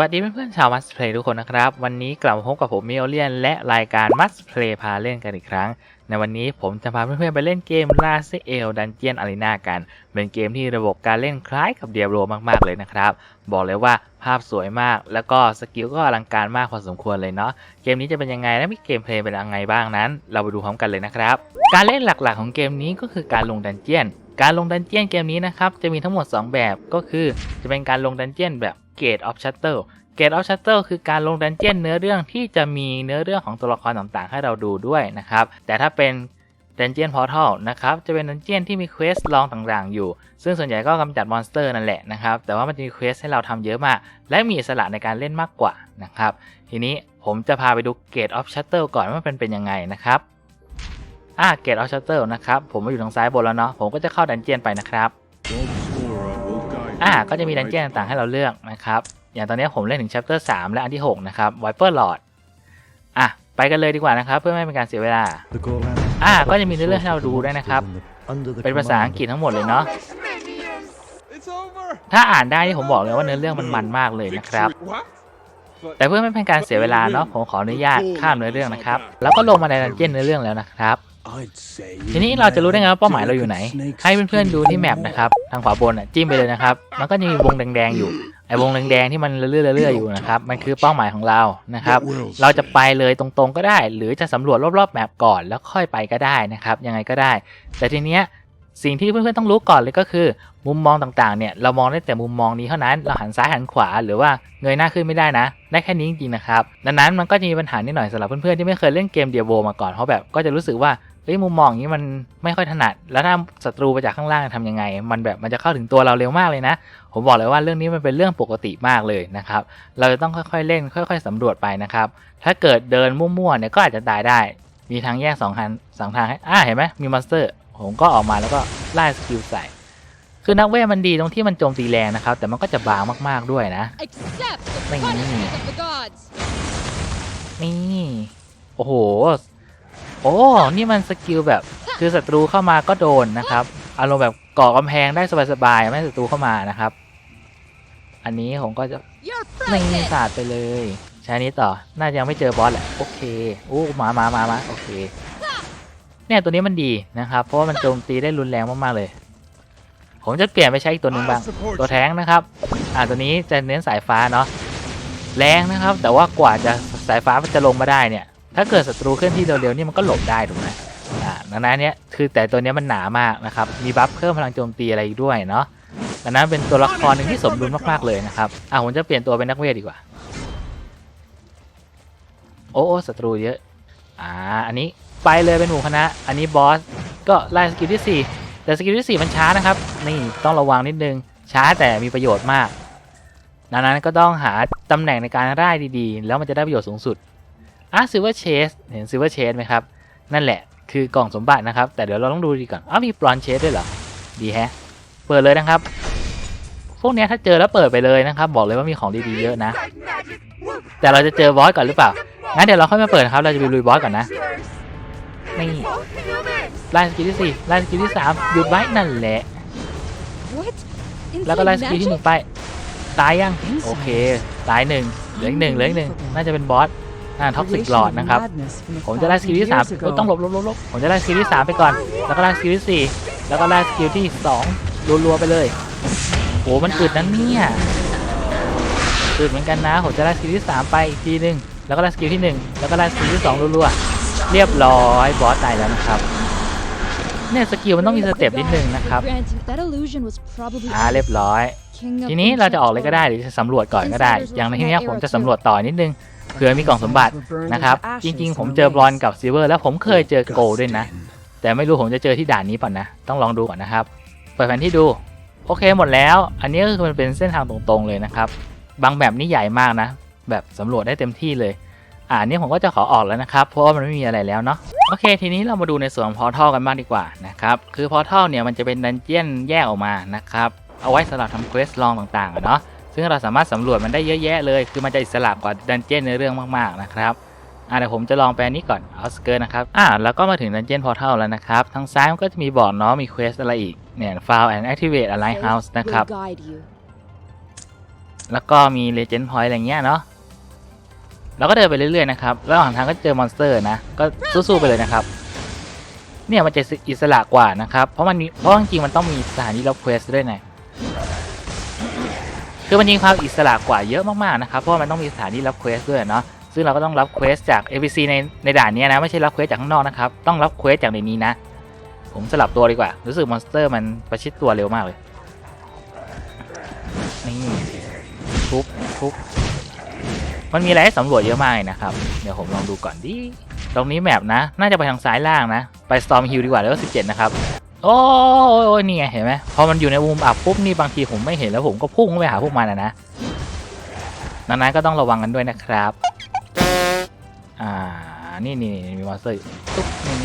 วัสดีเพื่อนๆชาวมัสเพลย์ทุกคนนะครับ วันนี้กลับมาพบกับผมมิโอเลียน และรายการมัสเพลย์พาเล่นกันอีกครั้ง ในวันนี้ผมจะพาเพื่อนๆไปเล่นเกม l a s เอลดันเจียนอารีนากัน เป็นเกมที่ระบบการเล่นคล้ายกับเดียโ o มากๆเลยนะครับ บอกเลยว่าภาพสวยมาก แล้วก็สกิลก็อลังการมากพอสมควรเลยเนาะเกมนี้จะเป็นยังไงและมีเกมเพลย์เป็นยังไงบ้างนั้น เราไปดูพร้อมกันเลยนะครับ การเล่นหลักๆของเกมนี้ก็คือการลงดันเจียน การลงดันเจียนเกมนี้นะครับจะมีทั้งหมด 2 แบบก็คือจะเป็นการลงดันเจียนแบบ เกตออฟชัตเตอร์เกตออฟชัตเตอร์คือการลงดันเจียนเนื้อเรื่องที่จะมีเนื้อเรื่องของตัวละครต่างๆ ให้เราดูด้วยนะครับ แต่ถ้าเป็นดันเจียนพอร์ทัลนะครับ จะเป็นดันเจียนที่มีเควสลองต่างๆ อยู่ ซึ่งส่วนใหญ่ก็กำจัดมอนสเตอร์นั่นแหละนะครับ แต่ว่ามันจะมีเควสให้เราทำเยอะมาก และมีอิสระในการเล่นมากกว่านะครับ ทีนี้ผมจะพาไปดูเกตออฟชัตเตอร์ก่อนว่ามันเป็นยังไงนะครับ อ่าเกตออฟชัตเตอร์นะครับ ผมมาอยู่ทางซ้ายบนแล้วเนาะ ผมก็จะเข้าดันเจียนไปนะครับ อ่าก็จะมีดันเจี้ยนต่างๆให้เราเลือกนะครับ อย่างตอนนี้ผมเล่นถึง chapter 3 และอันที่ 6 นะครับ Viper Lord อะไปกันเลยดีกว่านะครับ เพื่อไม่เป็นการเสียเวลา อ่าก็จะมีเนื้อเรื่องให้เราดูด้วยนะครับ เป็นภาษาอังกฤษทั้งหมดเลยเนาะถ้าอ่านได้ที่ผมบอกเลยว่าเนื้อเรื่องมันมันมากเลยนะครับ แต่เพื่อไม่เป็นการเสียเวลาเนาะผมขออนุญาตข้ามเนื้อเรื่องนะครับ แล้วก็ลงมาในดันเจี้ยนเนื้อเรื่องแล้วนะครับ ทีนี้เราจะรู้ได้ไงว่าเป้าหมายเราอยู่ไหน ให้เพื่อนๆดูที่แมปนะครับ ทางขวาบนอะจิ้มไปเลยนะครับ มันก็จะมีวงแดงๆอยู่ ไอ้วงแดงๆที่มันเลื่อยๆเรื่อยๆอยู่นะครับ มันคือเป้าหมายของเรา นะครับ เราจะไปเลยตรงๆก็ได้ หรือจะสำรวจรอบๆแมปก่อนแล้วค่อยไปก็ได้นะครับ ยังไงก็ได้ แต่ทีเนี้ยสิ่งที่เพื่อนๆต้องรู้ก่อนเลยก็คือ มุมมองต่างๆเนี่ยเรามองได้แต่มุมมองนี้เท่านั้นเราหันซ้ายหันขวาหรือว่าเงยหน้าขึ้นไม่ได้นะ ได้แค่นี้จริงๆนะครับดังนั้นมันก็จะมีปัญหานิดหน่อยสำหรับเพื่อนๆที่ไม่เคยเล่นเกมเดียโวมาก่อนเพราะแบบก็จะรู้สึกว่า เฮ้ยมุมมองอย่างนี้มันไม่ค่อยถนัด แล้วถ้าศัตรูมาจากข้างล่างทำยังไง มันแบบมันจะเข้าถึงตัวเราเร็วมากเลยนะ ผมบอกเลยว่าเรื่องนี้มันเป็นเรื่องปกติมากเลยนะครับ เราจะต้องค่อยๆเล่น ค่อย ๆสำรวจไปนะครับ ถ้าเกิดเดินมั่วๆเนี่ยก็อาจจะตายได้ มีทางแยกสองทางสองทางให้อ่าเห็นไหมมีมอนสเตอร์ ผมก็ออกมาแล้วก็ไล่สกิลใส่ คือนักเวทมันดีตรงที่มันโจมตีแรงนะครับ แต่มันก็จะบางมากๆด้วยนะ Accept the Bing. punishment of the gods. นี่โอ้โหโอ้ นี่มันสกิลแบบคือศัตรูเข้ามาก็โดนนะครับ อารมณ์แบบก่อกำแพงได้สบายๆ ไม่ศัตรูเข้ามานะครับ อันนี้ผมก็จะ You're ไม่ frightened. ศาสตร์ไปเลย ใช้อนนี้ต่อ น่าจะยังไม่เจอบอสแหละ โอเคโอ้มามามามาโอเค เนี่ยตัวนี้มันดีนะครับ เพราะว่ามันโจมตีได้รุนแรงมากๆเลย ผมจะเปลี่ยนไปใช้อีกตัวหนึ่งบ้าง ตัวแท้งนะครับ อ่าตัวนี้จะเน้นสายฟ้าเนาะ แรงนะครับ แต่ว่ากว่าจะสายฟ้ามันจะลงมาได้เนี่ย ถ้าเกิดศัตรูเคลื่อนที่เร็วๆนี่มันก็หลบได้ถูกไหมอ่าดังนั้นเนี่ยคือแต่ตัวเนี้ยมันหนามากนะครับ มีบัฟเพิ่มพลังโจมตีอะไรอีกด้วยเนาะดังนั้นเป็นตัวละครหนึ่งที่สมดุลมากๆเลยนะครับอ่าผมจะเปลี่ยนตัวเป็นนักเวทดีกว่า โอ้โอ้ศัตรูเยอะ อ่า อันนี้ไปเลยเป็นหมู่คณะ อันนี้บอส ก็ไล่สกิลที่ 4 แต่สกิลที่ 4 มันช้านะครับ นี่ต้องระวังนิดนึง ช้าแต่มีประโยชน์มากดังนั้นก็ต้องหาตำแหน่งในการไล่ดีๆ แล้วมันจะได้ประโยชน์สูงสุด อะซิลเวอร์เชสเห็นซิลเวอร์เชสไหมครับ นั่นแหละคือกล่องสมบัตินะครับ แต่เดี๋ยวเราต้องดูดีก่อนอ้าวมีบรอนเชสด้วยเหรอ ดีแฮะ เปิดเลยนะครับ พวกเนี้ยถ้าเจอแล้วเปิดไปเลยนะครับ บอกเลยว่ามีของดีๆเยอะนะ แต่เราจะเจอบอสก่อนหรือเปล่า งั้นเดี๋ยวเราค่อยมาเปิดนะครับ เราจะไปลุยบอสก่อนนะ นี่ไล่สกิลที่สี่ไล่สกิลที่สามหยุดไว้นั่นแหละ What? แล้วก็ไล่ส Insane กิลที่หนึ่ magic? งไป ตายยัง โอเค ตายหนึ่งเหลืออีกหนึ่งเหลืออีกหนึ่งน่าจะเป็นบอส อ่าท็อกซิกหลอดนะครับ ผมจะไล่สกิลที่สามเอ้ยต้องหลบหลบหลบหลบผมจะไล่สกิลที่สามไปก่อน แล้วก็ไล่สกิลที่สี่แล้วก็ไล่สกิลที่สองรัวๆไปเลยโอ้มันอึดนั้นเนี่ยอึดเหมือนกันนะ ผมจะไล่สกิลที่สามไปอีกทีหนึงแล้วก็ไล่สกิลที่หนึ่งแล้วก็ไล่สกิลที่สองรัวๆเรียบร้อยบอสตายแล้วนะครับเนี่ยสกิลมันต้องมีสเต็ปนิดนึงนะครับ Granted, that illusion was probably อ่าเรียบร้อย king of ทีนี้เราจะออกเลยก็ได้ ancient หรือจะสำรวจก่อนก็ได้ อย่างในที่เนี้ยผมจะสำรวจต่อนิดนึง เผื่อมีกล่องสมบัตินะครับ จริงๆ ผมเจอบรอนกับซิลเวอร์แล้วผมเคยเจอโกลด้วยนะ แต่ไม่รู้ผมจะเจอที่ด่านนี้ป่ะนะ ต้องลองดูก่อนนะครับ เปิดแผนที่ดู โอเคหมดแล้ว อันนี้ก็คือมันเป็นเส้นทางตรงๆเลยนะครับ บางแบบนี่ใหญ่มากนะ แบบสำรวจได้เต็มที่เลย อ่าอันนี้ผมก็จะขอออกแล้วนะครับ เพราะว่ามันไม่มีอะไรแล้วเนาะ โอเค ทีนี้เรามาดูในส่วนของพอร์ทัลกันบ้างดีกว่านะครับ คือพอร์ทัลเนี่ยมันจะเป็นดันเจียนแยกออกมานะครับ เอาไว้สำหรับทำเควสลองต่างๆอะเนาะ ซึ่งเราสามารถสำรวจมันได้เยอะแยะเลย คือมันจะอิสระกว่าดันเจี้ยนในเรื่องมากๆนะครับอ่าเดี๋ยวผมจะลองไปอันนี้ก่อนเอาสเกิร์นะครับ อ่าแล้วก็มาถึงดันเจียนพอร์ทัลแล้วนะครับ ทางซ้ายมันก็จะมีบอกเนาะ มีเควสอะไรอีก เนี่ย file and activate a Faith lighthouse นะครับ แล้วก็มีเลเจนด์พอยต์อะไรเงี้ยเนาะเราก็เดินไปเรื่อยๆนะครับ ระหว่างทางก็เจอมอนสเตอร์นะ ก็สู้ๆไปเลยนะครับ เนี่ยมันจะอิสระกว่านะครับ เพราะมันมีเพราะจริงๆมันต้องมีสถานีรับเควสด้วยนะ คือมันยิงความอิสระกว่าเยอะมากๆนะครับ เพราะมันต้องมีสถานีรับเควสด้วยเนาะ ซึ่งเราก็ต้องรับเควสจาก NPC ในในด่านนี้นะ ไม่ใช่รับเควสจากข้างนอกนะครับ ต้องรับเควสจากในนี้นะ ผมสลับตัวดีกว่า รู้สึกมอนสเตอร์มันประชิดตัวเร็วมากเลย นี่ทุบทุบมันมีอะไรให้สำรวจเยอะมากเลยนะครับ เดี๋ยวผมลองดูก่อนดิ ตรงนี้แมปนะ น่าจะไปทางซ้ายล่างนะ ไป Storm Hill ดีกว่าแล้วก็17 นะครับ โอ้ยโอ้ยนี่ไงเห็นไหมพอมันอยู่ในมุมอับปุ๊บนี่บางทีผมไม่เห็นแล้วผมก็พุ่งไปหาพวกมันนะนะดังนั้นก็ต้องระวังกันด้วยนะครับ อ่า นี่นี่มีมอนสเตอร์ตุ๊บนี่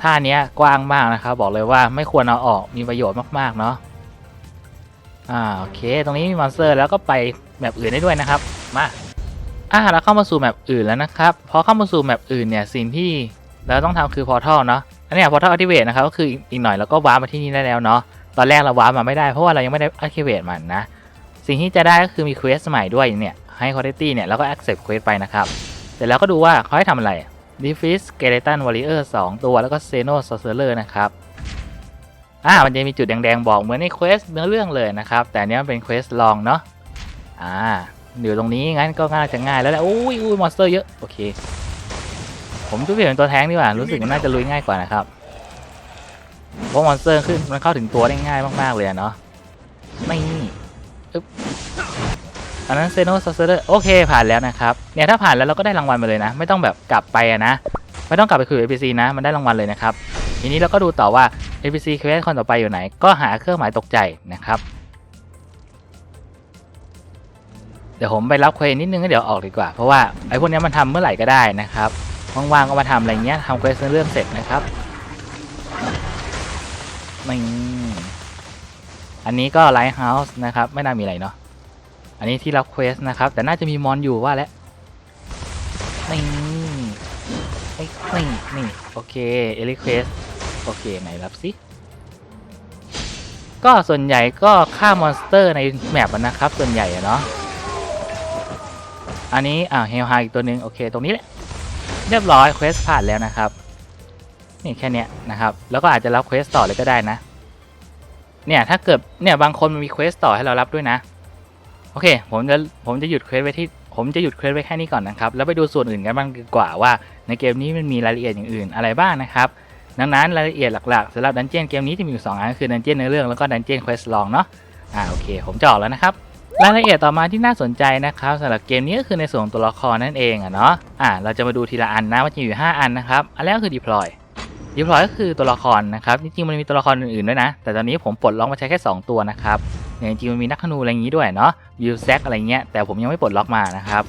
ท่าเนี้ยกว้างมากนะครับ บอกเลยว่าไม่ควรเอาออกมีประโยชน์มากๆเนาะอ่าโอเค ตรงนี้มีมอนสเตอร์แล้วก็ไปแมปอื่นได้ด้วยนะครับ มาอ่าเราเข้ามาสู่แมปอื่นแล้วนะครับพอเข้ามาสู่แมปอื่นเนี่ยสิ่งที่เราต้องทำคือพอร์ทัลเนาะ อันนี้พอร์ทอัลติเวทนะครับก็คืออีกหน่อยเราก็วาร์ปมาที่นี่ได้แล้วเนาะตอนแรกเราวาร์ปมาไม่ได้เพราะว่าเรายังไม่ได้อัลติเวทมันนะ สิ่งที่จะได้ก็คือมีเควสใหม่ด้วยเนี่ยให้คุณภาพเนี่ยแล้วก็ accept เควสไปนะครับเสร็จแล้วก็ดูว่าเขาให้ทำอะไร defeat skeleton warrior 2 ตัวแล้วก็ xeno sorcerer นะครับอ่ามันจะมีจุดแดงๆบอกเหมือนในเควสเนื้อเรื่องเลยนะครับ แต่เนี้ยมันเป็นเควสลองเนาะอ่าอยู่ตรงนี้งั้นก็น่ายจะง่ายแล้วแหละโอ้ยอุ้ยมอนสเตอร์เยอะ โอเค ผมจะเปลี่ยนเป็นตัวแท้งดีกว่า รู้สึกมันน่าจะลุยง่ายกว่านะครับ เพราะมอนสเตอร์ขึ้นมันเข้าถึงตัวได้ง่ายมากๆเลยเนาะ ไม่อึ๊บอันนั้นเซโนซอสเซอร์โอเคผ่านแล้วนะครับ เนี่ยถ้าผ่านแล้วเราก็ได้รางวัลมาเลยนะ ไม่ต้องแบบกลับไปนะ ไม่ต้องกลับไปคุยกับ NPC นะ มันได้รางวัลเลยนะครับ ทีนี้เราก็ดูต่อว่า NPC เควสคนต่อไปอยู่ไหน ก็หาเครื่องหมายตกใจนะครับ เดี๋ยวผมไปรับเควสนิดนึงก็เดี๋ยวออกดีกว่า เพราะว่าไอ้พวกนี้มันทำเมื่อไหร่ก็ได้นะครับ ว่างๆก็มาทำอะไรเงี้ยทำเควสเรื่องเสร็จนะครับนี่อันนี้ก็ไลท์เฮาส์นะครับ ไม่น่ามีอะไรเนาะอันนี้ที่เรับเควสนะครับ แต่น่าจะมีมอนอยู่ว่าแล้วนี่นี่นี่นี่โอเคเอลิเควสโอเคไหนรับสิก็ส่วนใหญ่ก็ฆ่ามอนสเตอร์ในแมปนะครับ ส่วนใหญ่เนาะอันนี้อ่าเฮลไฮอีกตัวหนึ่งโอเค ตรงนี้แหละ เรียบร้อยเควสผ่านแล้วนะครับ นี่แค่เนี้ยนะครับ แล้วก็อาจจะรับเควสต่อเลยก็ได้นะ เนี่ยถ้าเกิดเนี่ยบางคนมันมีเควสต่อให้เรารับด้วยนะ โอเค ผมจะผมจะหยุดเควสไว้ที่ผมจะหยุดเควสไว้แค่นี้ก่อนนะครับ แล้วไปดูส่วนอื่นกันบ้างดีกว่าว่าในเกมนี้มันมีรายละเอียดอย่างอื่นอะไรบ้างนะครับดังนั้นรายละเอียดหลักๆสำหรับดันเจี้ยนเกมนี้จะมีอยู่สองอันก็คือดันเจี้ยนในเรื่องแล้วก็ดันเจี้ยนเควสลองเนาะอ่าโอเค ผมจะออกแล้วนะครับ รายละเอียดต่อมาที่น่าสนใจนะครับสำหรับเกมนี้ก็คือในส่วนของตัวละครนั่นเองอะเนาะอ่าเราจะมาดูทีละอันนะมันจะอยู่ 5 อันนะครับอันแรกก็คือ deploy deploy ก็คือตัวละครนะครับจริงๆมันมีตัวละครอื่นๆด้วยนะ แต่ตอนนี้ผมปลดล็อกมาใช้แค่ 2 ตัวนะครับอย่างจริงๆมันมีนักธนูอะไรอย่างนี้ด้วยเนาะวิวแซกอะไรเงี้ยแต่ผมยังไม่ปลดล็อกมานะครับ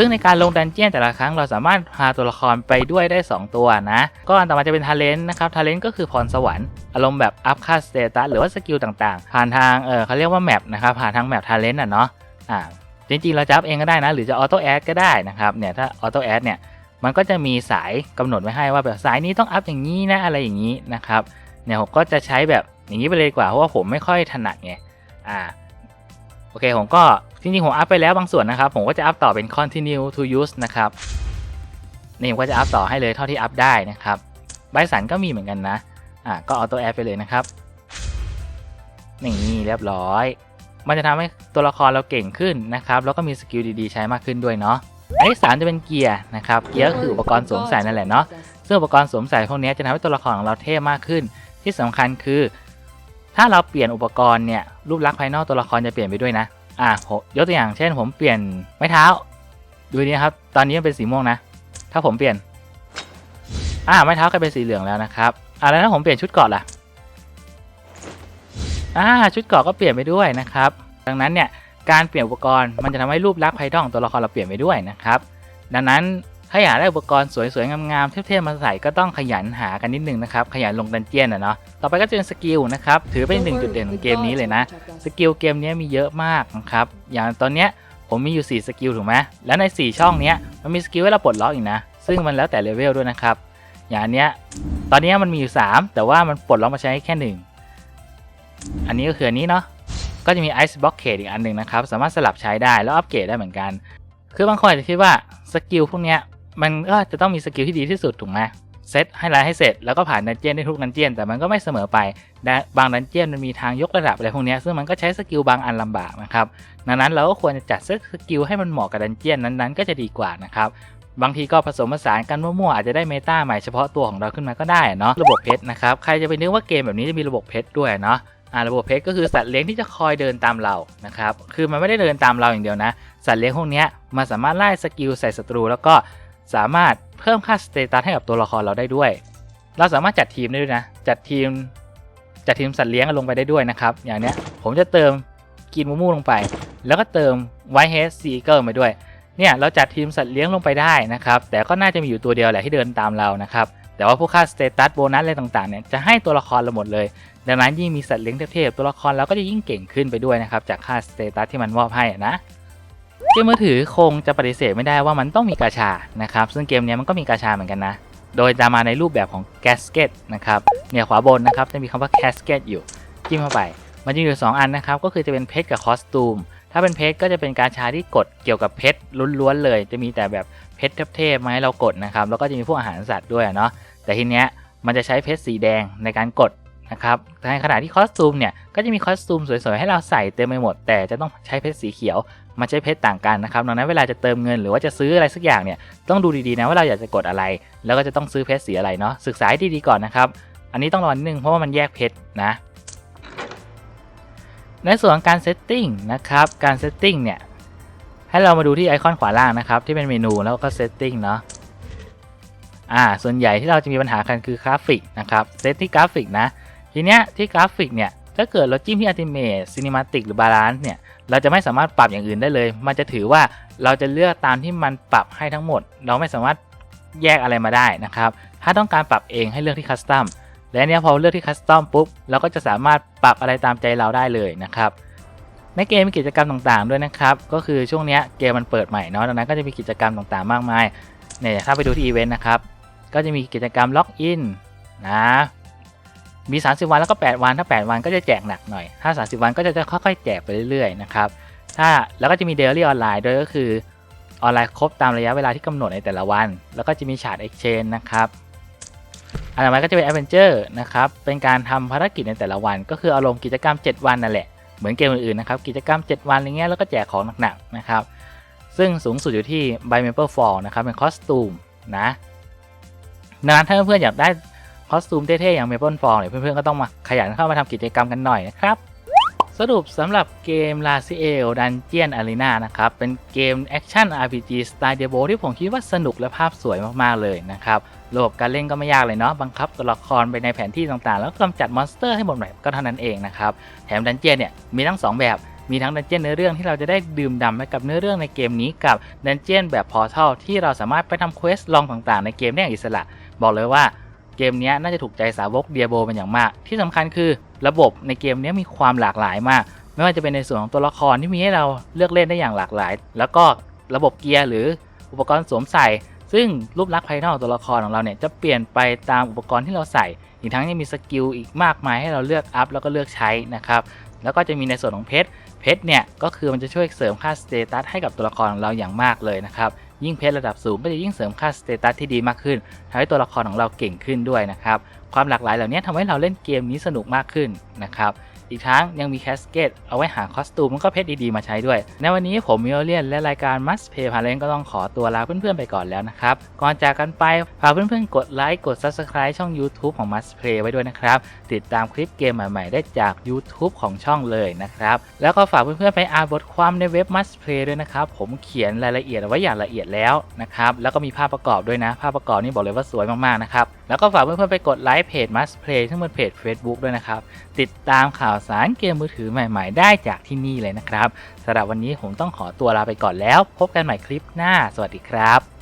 ซึ่งในการลงดันเจียนแต่ละครั้งเราสามารถพาตัวละครไปด้วยได้ 2 ตัวนะ ก็อันต่อมาจะเป็นทาเลนต์นะครับทาเลนต์ก็คือพรสวรรค์อารมณ์แบบอัพค่าสเตตัสหรือว่าสกิลต่างๆ ผ่านทางเออเขาเรียกว่าแมปนะครับผ่านทางแมปทาเลนต์อะเนาะอ่าจริงๆเราจะอัพเองก็ได้นะ หรือจะออโต้แอดก็ได้นะครับเนี่ยถ้าออโต้แอดเนี่ยมันก็จะมีสายกำหนดไว้ให้ว่าแบบสายนี้ต้องอัพอย่างนี้นะอะไรอย่างนี้นะครับเนี่ยผมก็จะใช้แบบอย่างนี้ไปเลยดีกว่าเพราะว่าผมไม่ค่อยถนัดไงอ่าโอเคผมก็ จริงๆผมอัพไปแล้วบางส่วนนะครับ ผมก็จะอัพต่อเป็น continue to use นะครับนี่ผมก็จะอัพต่อให้เลยเท่าที่อัพได้นะครับใบสันก็มีเหมือนกันนะอ่าก็ออโต้แอดไปเลยนะครับนี่เรียบร้อย มันจะทำให้ตัวละครเราเก่งขึ้นนะครับ แล้วก็มีสกิลดีๆ ใช้มากขึ้นด้วยเนาะอันที่สามจะเป็นเกียร์นะครับเกียร์ก็คืออุปกรณ์สวมใส่นั่นแหละเนาะซึ่งอุปกรณ์สวมใส่พวกนี้จะทำให้ตัวละครของเราเท่มากขึ้น ที่สำคัญคือ ถ้าเราเปลี่ยนอุปกรณ์เนี่ยรูปลักษณ์ภายนอกตัวละครจะเปลี่ยนไปด้วยนะ อะผมยกตัวอย่างเช่น ผมเปลี่ยนไม้เท้า ดูนี่ครับ ตอนนี้มันเป็นสีม่วงนะ ถ้าผมเปลี่ยน อ่าไม้เท้ากลายเป็นสีเหลืองแล้วนะครับ อ่าแล้วถ้าผมเปลี่ยนชุดเกราะล่ะ อ่าชุดเกราะก็เปลี่ยนไปด้วยนะครับ ดังนั้นเนี่ยการเปลี่ยนอุปกรณ์มันจะทำให้รูปลักษณ์ภายนอกของตัวละครเราเปลี่ยนไปด้วยนะครับ ดังนั้น ถ้าอยากได้อุปกรณ์สวยๆ งามๆ เท่ๆ มาใส่ก็ต้องขยันหากันนิดนึงนะครับ ขยันลงดันเจียนนะเนาะ ต่อไปก็จะเป็นสกิลนะครับ ถือเป็นหนึ่งจุดเด่นของเกมนี้เลยนะ สกิลเกมนี้มีเยอะมากนะครับ อย่างตอนเนี้ยผมมีอยู่ 4 สกิลถูกไหมแล้วใน 4 ช่องเนี้ยมันมีสกิลให้เราปลดล็อกอีกนะ ซึ่งมันแล้วแต่เลเวลด้วยนะครับ อย่างนเนี้ย ตอนนี้มันมีอยู่ 3 แต่ว่ามันปลดล็อกมาใช้แค่ 1 อันนี้ก็คืออันนี้เนาะ ก็จะมี Ice Blockade อีกอันหนึ่งนะครับ สามารถสลับใช้ได้แล้วอัปเกรดได้เหมือนกัน คือบางคนอาจจะคิดว่าสกิลพวกเนี้ย มันก็จะต้องมีสกิลที่ดีที่สุดถูกไหมเซตให้ไลท์ให้เสร็จแล้วก็ผ่านดันเจียนได้ทุกดันเจียนแต่มันก็ไม่เสมอไปบางดันเจียนมันมีทางยกระดับอะไรพวกนี้ซึ่งมันก็ใช้สกิลบางอันลำบากนะครับดังนั้นเราก็ควรจะจัดเซตสกิลให้มันเหมาะกับดันเจียนนั้นๆ ก็จะดีกว่านะครับบางทีก็ผสมผสานกันมั่วๆอาจจะได้เมตาใหม่เฉพาะตัวของเราขึ้นมาก็ได้เนาะระบบเพชรนะครับใครจะไปนึกว่าเกมแบบนี้จะมีระบบเพชรด้วยเนาะอ่าระบบเพชรก็คือสัตว์เลี้ยงที่จะคอยเดินตามเรานะครับคือมันไม่ได้เดินตามเราอย่างเดียวนะ สัตว์เลี้ยงพวกนี้มันสามารถไล่สกิลใส่ศัตรูแล้วก็ สามารถเพิ่มค่าสเตตัสให้กับตัวละครเราได้ด้วย เราสามารถจัดทีมได้ด้วยนะ จัดทีม จัดทีมสัตว์เลี้ยงลงไปได้ด้วยนะครับ อย่างเนี้ยผมจะเติมกินมูมูลงไป แล้วก็เติมไวท์เฮดซีเกิลมาด้วย เนี่ยเราจัดทีมสัตว์เลี้ยงลงไปได้นะครับ แต่ก็น่าจะมีอยู่ตัวเดียวแหละที่เดินตามเรานะครับ แต่ว่าพวกค่าสเตตัสโบนัสอะไรต่างๆเนี่ยจะให้ตัวละครเราหมดเลย ดังนั้นยิ่งมีสัตว์เลี้ยงเทพๆตัวละครเราก็จะยิ่งเก่งขึ้นไปด้วยนะครับจากค่าสเตตัสที่มันมอบให้นะ เกมมือถือคงจะปฏิเสธไม่ได้ว่ามันต้องมีกาชานะครับ ซึ่งเกมนี้มันก็มีกาชาเหมือนกันนะ โดยจะมาในรูปแบบของแกสเกตนะครับเนี่ยขวาบนนะครับจะมีคำว่าแคสเกตอยู่จิ้มเข้าไป มันจะอยู่สองอันนะครับ ก็คือจะเป็นเพชรกับคอสตูม ถ้าเป็นเพชรก็จะเป็นกาชาที่กดเกี่ยวกับเพชรล้วนๆเลย จะมีแต่แบบเพชรเทพๆมาให้เรากดนะครับ แล้วก็จะมีพวกอาหารสัตว์ด้วยเนาะ แต่ทีเนี้ยมันจะใช้เพชรสีแดงในการกดนะครับในขณะที่คอสตูมเนี่ยก็จะมีคอสตูมสวยๆให้เราใส่เต็มไปหมด แต่จะต้องใช้เพชรสีเขียว มันใช้เพชรต่างกันนะครับดังนั้นเวลาจะเติมเงินหรือว่าจะซื้ออะไรสักอย่างเนี่ยต้องดูดีๆนะว่าเราอยากจะกดอะไร แล้วก็จะต้องซื้อเพชรสีอะไรเนาะศึกษาให้ดีๆก่อนนะครับอันนี้ต้องรอนิดนึงเพราะว่ามันแยกเพชรนะในส่วนของการเซตติ้งนะครับการเซตติ้งเนี่ยให้เรามาดูที่ไอคอนขวาล่างนะครับที่เป็นเมนูแล้วก็เซตติ้งเนาะอ่าส่วนใหญ่ที่เราจะมีปัญหากันคือกราฟิกนะครับเซตที่กราฟิกนะทีเนี้ยที่กราฟิกเนี่ย ถ้าเกิดเราจิ้มที่อัติเม e ซินิมาติกหรือบาลานซ์เนี่ย เราจะไม่สามารถปรับอย่างอื่นได้เลย มันจะถือว่าเราจะเลือกตามที่มันปรับให้ทั้งหมด เราไม่สามารถแยกอะไรมาได้นะครับ ถ้าต้องการปรับเองให้เลือกที่คัสตอมและเนี้ยพอเลือกที่คัสตอมปุ๊บ เราก็จะสามารถปรับอะไรตามใจเราได้เลยนะครับในเกมมีกิจกรรมต่างๆด้วยนะครับ ก็คือช่วงเนี้ยเกมมันเปิดใหม่เนาะดังนั้นก็จะมีกิจกรรมต่างๆ มากมายเนี่ยถ้าไปดูที่อีเวนต์นะครับ ก็จะมีกิจกรรมล็อกอินนะ มี 30 วันแล้วก็ 8 วันถ้า 8 วันก็จะแจกหนักหน่อย ถ้า 30 วันก็จะค่อยๆ แจกไปเรื่อยๆนะครับถ้าแล้วก็จะมีเดลี่ออนไลน์ด้วยก็คือออนไลน์ครบตามระยะเวลาที่กำหนดในแต่ละวัน แล้วก็จะมีฉาด Exchange นะครับอันต่อมาก็จะเป็น Adventure นะครับเป็นการทำภารกิจในแต่ละวัน ก็คืออารมณ์กิจกรรม 7 วันนั่นแหละเหมือนเกมอื่นๆนะครับกิจกรรม 7 วันอะไรเงี้ยแล้วก็แจกของหนักๆนะครับซึ่งสูงสุดอยู่ที่ By Member Fall นะครับเป็นคอสตูมนะดังนั้นถ้าเพื่อนๆอยากได้ คอสตูมเท่ๆอย่าง Maple Fall เนี่ยเพื่อนๆก็ต้องมาขยันเข้ามาทำกิจกรรมกันหน่อยนะครับสรุปสำหรับเกม l a c i e l Dungeon Arena นะครับ เป็นเกมแอคชั่น RPG สไตล์ Diablo ที่ผมคิดว่าสนุกและภาพสวยมาก ๆ เลยนะครับ ระบบการเล่นก็ไม่ยากเลยเนาะ บังคับตัวละครไปในแผนที่ต่างๆ แล้วกำจัดมอนสเตอร์ให้หมดแบบก็เท่านั้นเองนะครับ แถมดันเจียนเนี่ย มีทั้ง 2 แบบ มีทั้งดันเจียนเนื้อเรื่องที่เราจะได้ดื่มด่ำไปกับเนื้อเรื่องในเกมนี้กับดันเจียนแบบพอร์ทัลที่เราสามารถไปทำเควสลองต่างๆ ในเกมได้อย่างอิสระ บอกเลยว่า เกมนี้น่าจะถูกใจสาวกเดียโบเป็นอย่างมาก ที่สำคัญคือระบบในเกมนี้มีความหลากหลายมาก ไม่ว่าจะเป็นในส่วนของตัวละครที่มีให้เราเลือกเล่นได้อย่างหลากหลาย แล้วก็ระบบเกียร์หรืออุปกรณ์สวมใส่ ซึ่งรูปลักษณ์ภายนอกตัวละครของเราเนี่ยจะเปลี่ยนไปตามอุปกรณ์ที่เราใส่ อีกทั้งยังมีสกิลอีกมากมายให้เราเลือกอัพแล้วก็เลือกใช้นะครับ แล้วก็จะมีในส่วนของเพชร เพชรเนี่ยก็คือมันจะช่วยเสริมค่าสเตตัสให้กับตัวละครของเราอย่างมากเลยนะครับ ยิ่งเพชรระดับสูงก็จะยิ่งเสริมค่าสเตตัสที่ดีมากขึ้นทำให้ตัวละครของเราเก่งขึ้นด้วยนะครับ ความหลากหลายเหล่านี้ทำให้เราเล่นเกมนี้สนุกมากขึ้นนะครับ อีกทั้งยังมีแคสเกตเอาไว้หาคอสตูมแล้วก็เพชรดีๆมาใช้ด้วย ในวันนี้ผมมิโอเลียนและรายการ Must Play p a l e n ก็ต้องขอตัวลาเพื่อนๆไปก่อนแล้วนะครับ ก่อนจากกันไปฝากเพื่อนๆกดไลค์กด Subscribe ช่อง YouTube ของ Must Play ไว้ด้วยนะครับ ติดตามคลิปเกมใหม่ๆได้จาก YouTube ของช่องเลยนะครับ แล้วก็ฝากเพื่อนๆไปอ่านบทความในเว็บ Must Play ด้วยนะครับ ผมเขียนรายละเอียดไว้อย่างละเอียดแล้วนะครับ แล้วก็มีภาพประกอบด้วยนะ ภาพประกอบนี่บอกเลยว่าสวยมากๆนะครับ แล้วก็ฝากเพื่อนๆไปกดไลค์เพจ Must Play ซึ่งเป็นเพจ Facebook ด้วยนะครับ ติดตามข่าวสารเกมมือถือใหม่ๆ ได้จากที่นี่เลยนะครับสำหรับวันนี้ผมต้องขอตัวลาไปก่อนแล้ว พบกันใหม่คลิปหน้า สวัสดีครับ